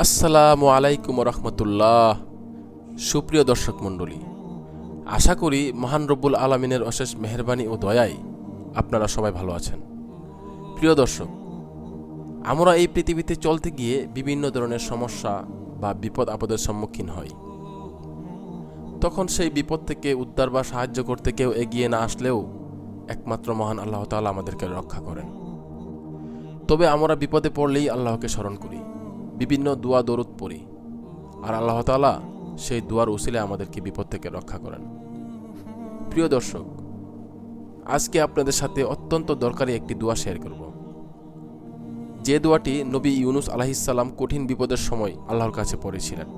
আসসালামু আলাইকুম রহমতুল্লাহ সুপ্রিয় দর্শক মণ্ডলী, আশা করি মহান রব্বুল আলমিনের অশেষ মেহরবানি ও দয়ায় আপনারা সবাই ভালো আছেন। প্রিয় দর্শক, আমরা এই পৃথিবীতে চলতে গিয়ে বিভিন্ন ধরনের সমস্যা বা বিপদ আপদের সম্মুখীন হই। তখন সেই বিপদ থেকে উদ্ধার বা সাহায্য করতে কেউ এগিয়ে না আসলেও একমাত্র মহান আল্লাহ তাআলা আমাদেরকে রক্ষা করেন। তবে আমরা বিপদে পড়লেই আল্লাহকে স্মরণ করি। বিভিন্ন দোয়া দরুদ পড়ি। আর আল্লাহ তাআলা সেই দুয়ার উসিলে আমাদেরকে বিপদ থেকে রক্ষা করেন। প্রিয় দর্শক, আজকে আপনাদের সাথে অত্যন্ত দরকারি একটি দোয়া শেয়ার করব। যে দোয়াটি নবী ইউনুস আলাহিসাল্লাম কঠিন বিপদের সময় আল্লাহর কাছে পড়েছিলেন।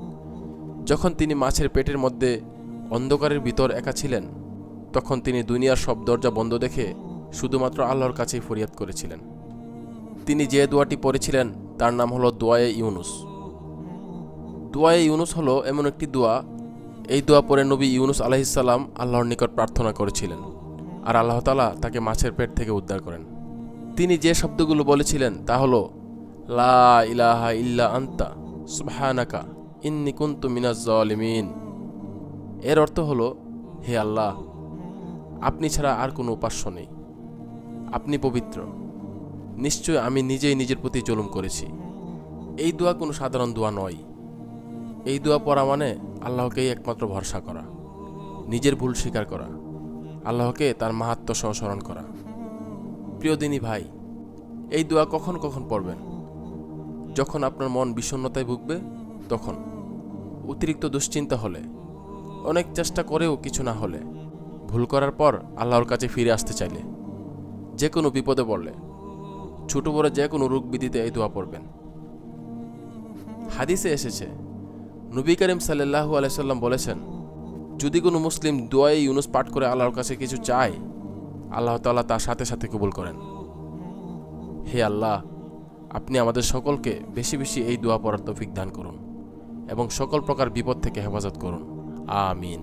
যখন তিনি মাছের পেটের মধ্যে অন্ধকারের ভিতর একা ছিলেন, তখন তিনি দুনিয়ার সব দরজা বন্ধ দেখে শুধুমাত্র আল্লাহর কাছেই ফরিয়াদ করেছিলেন। তিনি যে দোয়াটি পড়েছিলেন তার নাম হলো দোয়ায়ে ইউনুস। দোয়ায়ে ইউনুস হলো এমন একটি দোয়া। এই দোয়া পরে নবী ইউনুস আলাহিসাল্লাম আল্লাহর নিকট প্রার্থনা করেছিলেন আর আল্লাহ তালা তাকে মাছের পেট থেকে উদ্ধার করেন। তিনি যে শব্দগুলো বলেছিলেন তা হলো, লা ইলাহা ইল্লা আন্তা, সুবহানাকা, ইন্নি কুন্তু মিনাজ জালিমিন এর অর্থ হলো, হে আল্লাহ, আপনি ছাড়া আর কোনো উপাস্য নেই। আপনি পবিত্র। নিশ্চয় আমি নিজেই নিজের প্রতি জুলুম করেছি। এই দোয়া কোনো সাধারণ দোয়া নয়। এই দোয়া পড়া মানে আল্লাহকেই একমাত্র ভরসা করা, নিজের ভুল স্বীকার করা, আল্লাহকে তার মাহাত্ম সহ স্মরণ করা। প্রিয় দিনী ভাই, এই দোয়া কখন কখন পড়বেন? যখন আপনার মন বিষণ্ণতায় ভুগবে, তখন। অতিরিক্ত দুশ্চিন্তা হলে, অনেক চেষ্টা করেও কিছু না হলে। ভুল করার পর আল্লাহর কাছে ফিরে আসতে চাইলে, যে কোনো বিপদে পড়লে। ছোট বড় যে কোনো রোগ বিধিতে এই দোয়া পড়বেন। হাদিসে এসেছে, নবী করিম সাল্লাহু আলাইসাল্লাম বলেছেন, যদি কোনো মুসলিম দোয়াই ইউনুস পাঠ করে আল্লাহর কাছে কিছু চায়, আল্লাহ তাআলা তার সাথে সাথে কবুল করেন। হে আল্লাহ, আপনি আমাদের সকলকে বেশি বেশি এই দোয়া পড়ার তৌফিক দান করুন এবং সকল প্রকার বিপদ থেকে হেফাজত করুন। আমিন।